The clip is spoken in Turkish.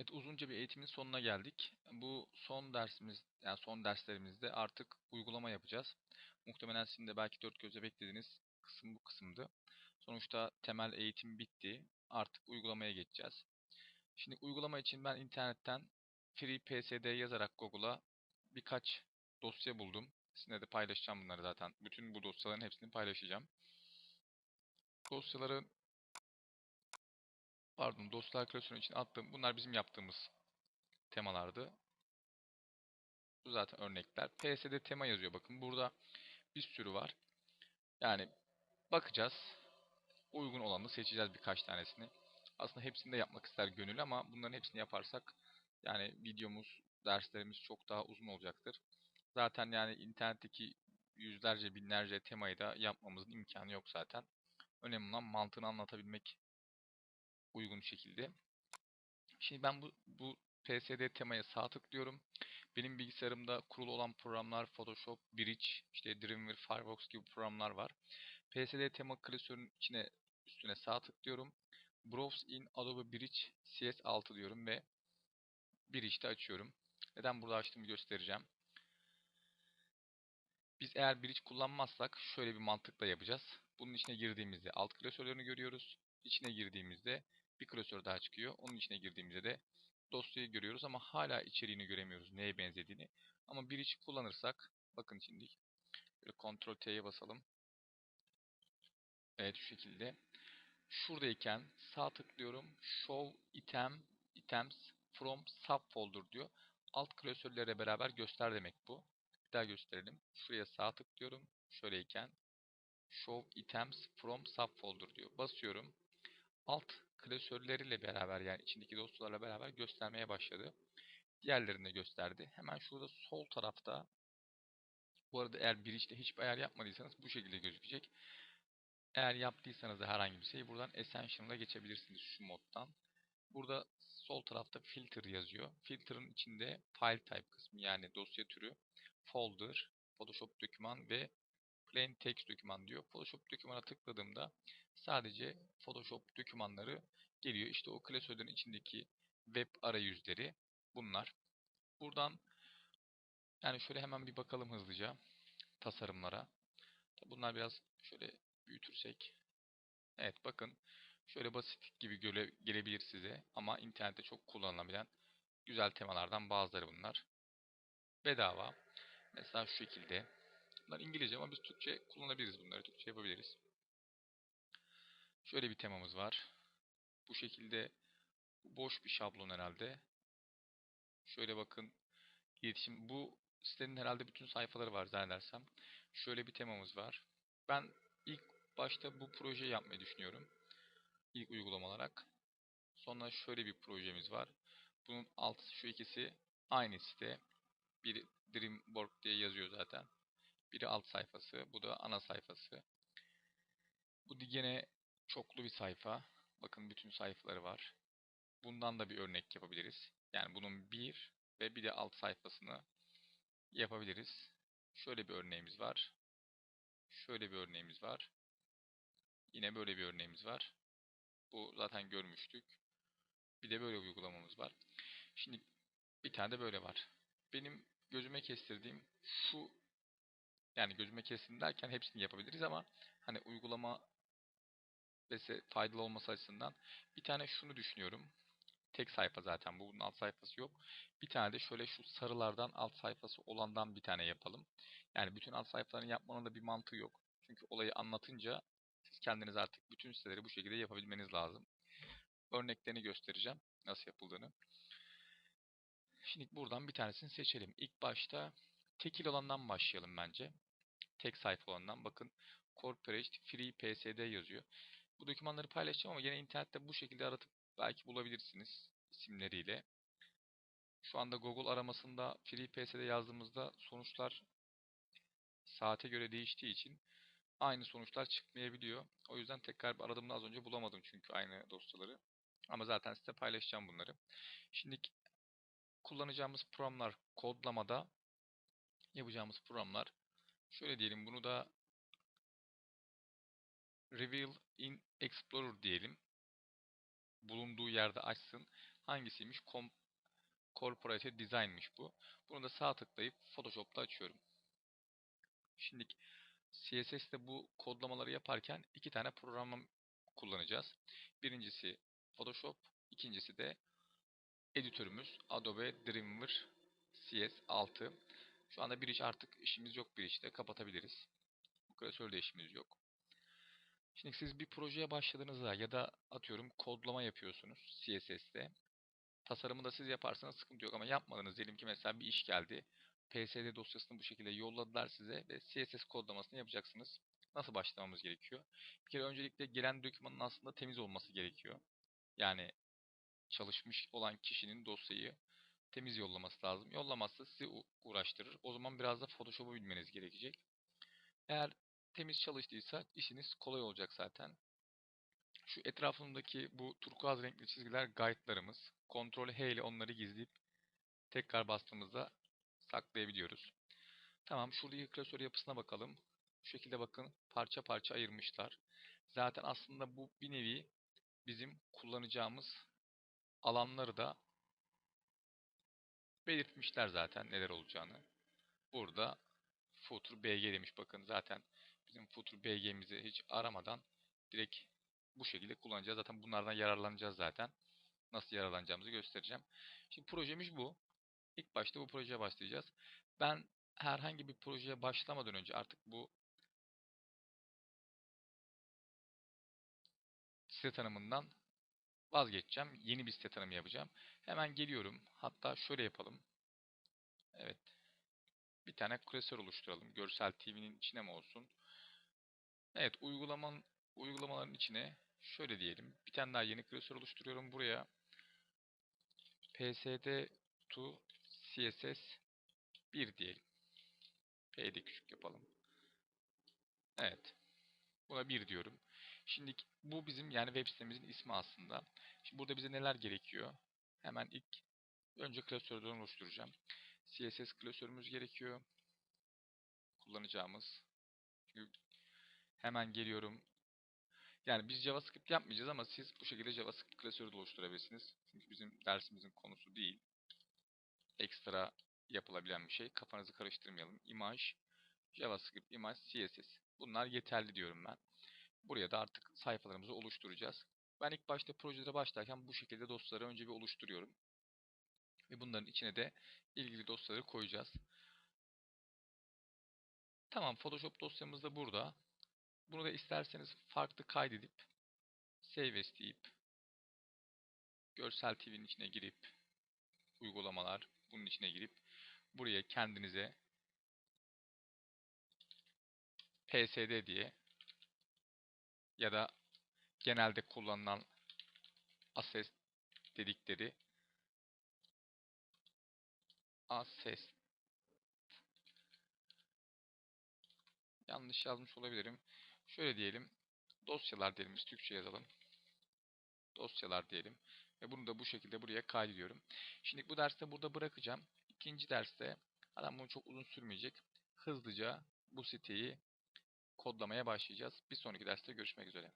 Evet, uzunca bir eğitimin sonuna geldik. Bu son dersimiz, yani son derslerimizde artık uygulama yapacağız. Muhtemelen sizin de belki dört gözle beklediğiniz kısım bu kısımdı. Sonuçta temel eğitim bitti. Artık uygulamaya geçeceğiz. Şimdi uygulama için ben internetten FreePSD yazarak Google'a birkaç dosya buldum. Sizinle de paylaşacağım bunları zaten. Bütün bu dosyaların hepsini paylaşacağım. Dosyaları pardon dosyalar klasörü için attım. Bunlar bizim yaptığımız temalardı. Bu zaten örnekler. PSD tema yazıyor. Bakın burada bir sürü var. Yani bakacağız. Uygun olanı seçeceğiz birkaç tanesini. Aslında hepsini de yapmak ister gönül ama bunların hepsini yaparsak yani videomuz, derslerimiz çok daha uzun olacaktır. Zaten yani internetteki yüzlerce, binlerce temayı da yapmamızın imkanı yok zaten. Önemli olan mantığını anlatabilmek uygun şekilde. Şimdi ben bu, bu PSD temaya sağ tıklıyorum. Benim bilgisayarımda kurulu olan programlar Photoshop, Bridge, işte Dreamweaver, Firefox gibi programlar var. PSD tema klasörünün içine üstüne sağ tıklıyorum. Browse in Adobe Bridge CS6 diyorum ve Bridge'de açıyorum. Neden burada açtığımı göstereceğim. Biz eğer Bridge kullanmazsak şöyle bir mantıkla yapacağız. Bunun içine girdiğimizde alt klasörlerini görüyoruz. İçine girdiğimizde bir klasör daha çıkıyor. Onun içine girdiğimizde de dosyayı görüyoruz ama hala içeriğini göremiyoruz neye benzediğini. Ama Bridge kullanırsak bakın şimdi böyle Ctrl T'ye basalım. Evet şu şekilde. Şuradayken sağ tıklıyorum. Show item items from subfolder diyor. Alt klasörlere beraber göster demek bu. Bir daha gösterelim. Şuraya sağ tıklıyorum. Şöyleyken show items from subfolder diyor. Basıyorum. Alt klasörleriyle beraber yani içindeki dosyalarla beraber göstermeye başladı. Diğerlerini de gösterdi. Hemen şurada sol tarafta bu arada eğer bir işte hiçbir ayar yapmadıysanız bu şekilde gözükecek. Eğer yaptıysanız da herhangi bir şey buradan Essential'a geçebilirsiniz şu moddan. Burada sol tarafta filter yazıyor. Filter'ın içinde file type kısmı yani dosya türü, folder, Photoshop doküman ve plain text doküman diyor. Photoshop dokümana tıkladığımda sadece Photoshop dokümanları geliyor. İşte o klasörlerin içindeki web arayüzleri bunlar. Buradan yani şöyle hemen bir bakalım hızlıca tasarımlara. Bunlar biraz şöyle büyütürsek. Evet bakın şöyle basit gibi göre, gelebilir size ama internette çok kullanılabilen güzel temalardan bazıları bunlar. Bedava. Mesela şu şekilde. Bunlar İngilizce ama biz Türkçe kullanabiliriz bunları. Türkçe yapabiliriz. Şöyle bir temamız var. Bu şekilde boş bir şablon herhalde. Şöyle bakın. İletişim. Bu sitenin herhalde bütün sayfaları var zannedersem. Şöyle bir temamız var. Ben ilk başta bu projeyi yapmayı düşünüyorum. İlk uygulama olarak. Sonra şöyle bir projemiz var. Bunun alt şu ikisi aynı site. Biri Dreamboard diye yazıyor zaten. Biri alt sayfası. Bu da ana sayfası. Bu gene çoklu bir sayfa. Bakın bütün sayfaları var. Bundan da bir örnek yapabiliriz. Yani bunun bir ve bir de alt sayfasını yapabiliriz. Şöyle bir örneğimiz var. Şöyle bir örneğimiz var. Yine böyle bir örneğimiz var. Bu zaten görmüştük. Bir de böyle uygulamamız var. Şimdi bir tane de böyle var. Benim gözüme kestirdiğim şu yani gözüme kestim derken hepsini yapabiliriz ama hani uygulama ve faydalı olması açısından bir tane şunu düşünüyorum. Tek sayfa zaten bu. Bunun alt sayfası yok. Bir tane de şöyle şu sarılardan alt sayfası olandan bir tane yapalım. Yani bütün alt sayfalarını yapmanın da bir mantığı yok. Çünkü olayı anlatınca siz kendiniz artık bütün siteleri bu şekilde yapabilmeniz lazım. Örneklerini göstereceğim. Nasıl yapıldığını. Şimdi buradan bir tanesini seçelim. İlk başta tekil olandan başlayalım bence. Tek sayfa olandan. Bakın Corporate Free PSD yazıyor. Bu dokümanları paylaşacağım ama yine internette bu şekilde aratıp belki bulabilirsiniz isimleriyle. Şu anda Google aramasında FreePS'de yazdığımızda sonuçlar saate göre değiştiği için aynı sonuçlar çıkmayabiliyor. O yüzden tekrar bir aradığımda az önce bulamadım çünkü aynı dosyaları. Ama zaten size paylaşacağım bunları. Şimdi kullanacağımız programlar kodlamada yapacağımız programlar şöyle diyelim bunu da Reveal in Explorer diyelim. Bulunduğu yerde açsın. hangisiymiş? Com Corporate Design'miş bu. Bunu da sağ tıklayıp Photoshop'ta açıyorum. Şimdi CSS'te bu kodlamaları yaparken iki tane program kullanacağız. Birincisi Photoshop, ikincisi de editörümüz Adobe Dreamweaver CS6. Şu anda bir iş artık işimiz yok bir işte kapatabiliriz. Bu klasörde işimiz yok. Şimdi siz bir projeye başladığınızda ya da atıyorum kodlama yapıyorsunuz CSS'te. Tasarımı da siz yaparsanız sıkıntı yok ama yapmadınız. Diyelim ki mesela bir iş geldi. PSD dosyasını bu şekilde yolladılar size ve CSS kodlamasını yapacaksınız. Nasıl başlamamız gerekiyor? Bir kere öncelikle gelen dokümanın aslında temiz olması gerekiyor. Yani çalışmış olan kişinin dosyayı temiz yollaması lazım. Yollamazsa sizi uğraştırır. O zaman biraz da Photoshop'u bilmeniz gerekecek. Eğer temiz çalıştıysa işiniz kolay olacak zaten. Şu etrafındaki bu turkuaz renkli çizgiler guide'larımız. Ctrl H ile onları gizleyip tekrar bastığımızda saklayabiliyoruz. Tamam şuradaki klasör yapısına bakalım. Şu şekilde bakın parça parça ayırmışlar. Zaten aslında bu bir nevi bizim kullanacağımız alanları da belirtmişler zaten neler olacağını. Burada footer bg demiş bakın zaten bizim footer bg'mizi hiç aramadan direkt bu şekilde kullanacağız. Zaten bunlardan yararlanacağız zaten. Nasıl yararlanacağımızı göstereceğim. Şimdi projemiz bu. İlk başta bu projeye başlayacağız. Ben herhangi bir projeye başlamadan önce artık bu site tanımından vazgeçeceğim. Yeni bir site tanımı yapacağım. Hemen geliyorum. Hatta şöyle yapalım. Evet. Bir tane klasör oluşturalım. Görsel TV'nin içine mi olsun? Evet, uygulamanın uygulamaların içine şöyle diyelim. Bir tane daha yeni klasör oluşturuyorum. Buraya psd to css 1 diyelim. P'de küçük yapalım. Evet. Buna 1 diyorum. Şimdi bu bizim yani web sitemizin ismi aslında. Şimdi burada bize neler gerekiyor? Hemen ilk önce klasörden oluşturacağım. CSS klasörümüz gerekiyor. Kullanacağımız. Çünkü hemen geliyorum. Yani biz JavaScript yapmayacağız ama siz bu şekilde JavaScript klasörü de oluşturabilirsiniz. Çünkü bizim dersimizin konusu değil. Ekstra yapılabilen bir şey. Kafanızı karıştırmayalım. Image, JavaScript, Image, CSS. Bunlar yeterli diyorum ben. Buraya da artık sayfalarımızı oluşturacağız. Ben ilk başta projelere başlarken bu şekilde dosyaları önce bir oluşturuyorum. Ve bunların içine de ilgili dosyaları koyacağız. Tamam Photoshop dosyamız da burada. Bunu da isterseniz farklı kaydedip Save as Görsel TV'nin içine girip uygulamalar bunun içine girip buraya kendinize PSD diye ya da genelde kullanılan Access dedikleri Access yanlış yazmış olabilirim. Şöyle diyelim. Dosyalar diyelim. Biz Türkçe yazalım. Dosyalar diyelim. Ve bunu da bu şekilde buraya kaydediyorum. Şimdi bu derste burada bırakacağım. İkinci derste adam bunu çok uzun sürmeyecek. Hızlıca bu siteyi kodlamaya başlayacağız. Bir sonraki derste görüşmek üzere.